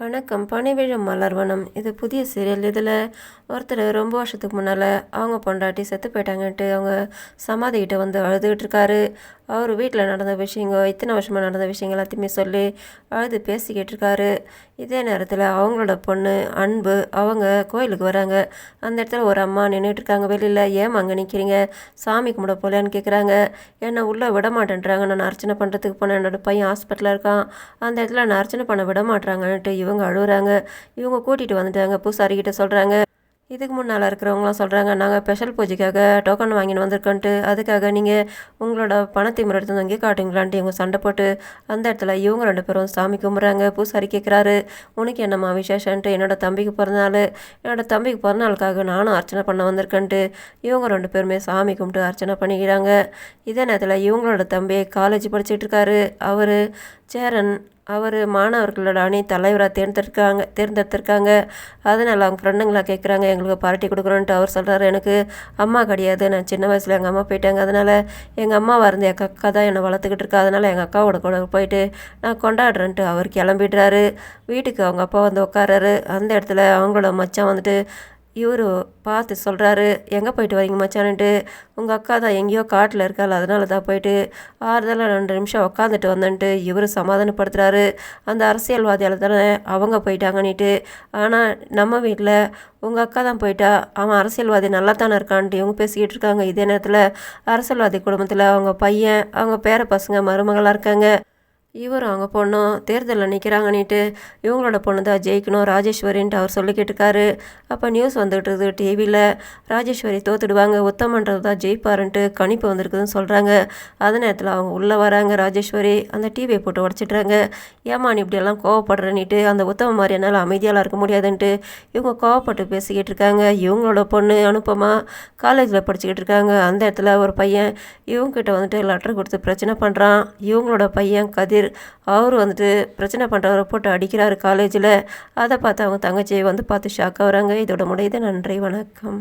வணக்கம். பனிவிழும் மலர்வனம். இது புதிய சீரியல். இதில் ஒருத்தர் ரொம்ப வருஷத்துக்கு முன்னால் அவங்க பொண்டாட்டி செத்து போயிட்டாங்கன்ட்டு அவங்க சமாதிக்கிட்ட வந்து அழுதுகிட்டு இருக்காரு. அவர் வீட்டில் நடந்த விஷயங்கள் இத்தனை வருஷமாக நடந்த விஷயங்கள் எல்லாத்தையுமே சொல்லி அழுது பேசிக்கிட்டு இருக்காரு. இதே நேரத்தில் அவங்களோட பொண்ணு அன்பு அவங்க கோயிலுக்கு வராங்க. அந்த இடத்துல ஒரு அம்மா நின்றுட்டு இருக்காங்க. வெளியில் ஏன் அங்கே நிற்கிறீங்க சாமி கும்பிட போகலான்னு கேட்குறாங்க என்னை உள்ளே விட மாட்டேன்றாங்க நான் அர்ச்சனை பண்ணுறதுக்கு போனேன். என்னோடய பையன் ஹாஸ்பிட்டலில் இருக்கான். அந்த இடத்துல நான் அர்ச்சனை பண்ண விட மாட்டேறாங்கன்ட்டு இவங்க அழுகுறாங்க இவங்க கூட்டிகிட்டு வந்துட்டாங்க. பூசாரிக்கிட்ட சொல்கிறாங்க இதுக்கு முன்னால் இருக்கிறவங்களாம் சொல்கிறாங்க நாங்கள் ஸ்பெஷல் பூஜைக்காக டோக்கன் வாங்கின்னு வந்திருக்கோன்ட்டு அதுக்காக நீங்கள் உங்களோட பணத்தை முறைத்து அங்கே காட்டுங்களான்ட்டு இவங்க சண்டை போட்டு அந்த இடத்துல இவங்க ரெண்டு பேரும் சாமி கும்பிட்றாங்க பூசாரி கேட்குறாரு உனக்கு என்னம்மா விசேஷன்ட்டு என்னோடய தம்பிக்கு பிறந்தநாள் என்னோட தம்பிக்கு பிறந்தநாளுக்காக நானும் அர்ச்சனை பண்ண வந்திருக்கேன்ட்டு இவங்க ரெண்டு பேருமே சாமி கும்பிட்டு அர்ச்சனை பண்ணிக்கிறாங்க. இதே நேரத்தில் இவங்களோட தம்பி காலேஜ் படிச்சுட்டு இருக்காரு. அவர் சேரன் அவர் மாணவர்களோட அணி தலைவராக தேர்ந்தெடுக்காங்க தேர்ந்தெடுத்திருக்காங்க. அதனால் அவங்க ஃப்ரெண்டுங்களாம் கேட்குறாங்க எங்களுக்கு பார்ட்டி கொடுக்குறோன்ட்டு அவர் சொல்கிறாரு எனக்கு அம்மா கிடையாது நான் சின்ன வயசில் எங்கள் அம்மா போயிட்டாங்க. அதனால் எங்கள் அம்மா வரந்து எங்கள் அக்கா தான் என்னை வளர்த்துக்கிட்டு இருக்கா. அதனால் எங்கள் அக்காவோட கூட போயிட்டு நான் கொண்டாடுறேன்ட்டு அவர் கிளம்பிடுறாரு. வீட்டுக்கு அவங்க அப்பா வந்து உட்காராரு அந்த இடத்துல அவங்களோட மச்சான் வந்துட்டு இவர் பார்த்து சொல்கிறாரு எங்கே போயிட்டு வரீங்க மச்சான்ட்டு உங்கள் அக்கா தான் எங்கேயோ காட்டில் இருக்காள் அதனால தான் போயிட்டு. ஆறுதலாக ரெண்டு நிமிஷம் உக்காந்துட்டு வந்தேன்ட்டு இவர் சமாதானப்படுத்துகிறாரு அந்த அரசியல்வாதியால் தானே அவங்க போயிட்டாங்கன்னுட்டு ஆனால் நம்ம வீட்டில் உங்கள் அக்கா தான் போயிட்டா அவன் அரசியல்வாதி நல்லா தானே இருக்கான்ட்டு இவங்க பேசிக்கிட்டு இருக்காங்க. இதே நேரத்தில் அரசியல்வாதி குடும்பத்தில் அவங்க பையன் அவங்க பேர பசங்க மருமகளாக இருக்காங்க. இவரும் அவங்க பொண்ணும் தேர்தலில் நிற்கிறாங்கன்னுட்டு இவங்களோட பொண்ணு தான் ஜெயிக்கணும் ராஜேஸ்வரின்ட்டு அவர் சொல்லிக்கிட்டு இருக்காரு அப்போ நியூஸ் வந்துகிட்டு இருக்குது டிவியில் ராஜேஸ்வரி தோத்துடுவாங்க உத்தமன்றது தான் ஜெயிப்பாருன்ட்டு கணிப்பு வந்திருக்குதுன்னு சொல்கிறாங்க அதே நேரத்தில் அவங்க உள்ளே வராங்க ராஜேஸ்வரி அந்த டிவியை போட்டு உடச்சிட்றாங்க. ஏமா நீ இப்படியெல்லாம் கோவப்படுறேன்னுட்டு அந்த உத்தம மாதிரி என்னால் அமைதியாலாம் இருக்க முடியாதுன்ட்டு இவங்க கோவப்பட்டு பேசிக்கிட்டு இருக்காங்க இவங்களோட பொண்ணு அனுப்பமா காலேஜில் படிச்சுக்கிட்டு இருக்காங்க அந்த இடத்துல ஒரு பையன் இவங்ககிட்ட வந்துட்டு லெட்டர் கொடுத்து பிரச்சனை பண்ணுறான் இவங்களோட பையன் கதிர் அவர் வந்துட்டு பிரச்சனை பண்ணுறவரை போட்டு அடிக்கிறாரு காலேஜில். அதை பார்த்து அவங்க தங்கச்சியை வந்து பார்த்து ஷாக்காக வராங்க இதோட முடியுது நன்றி வணக்கம்.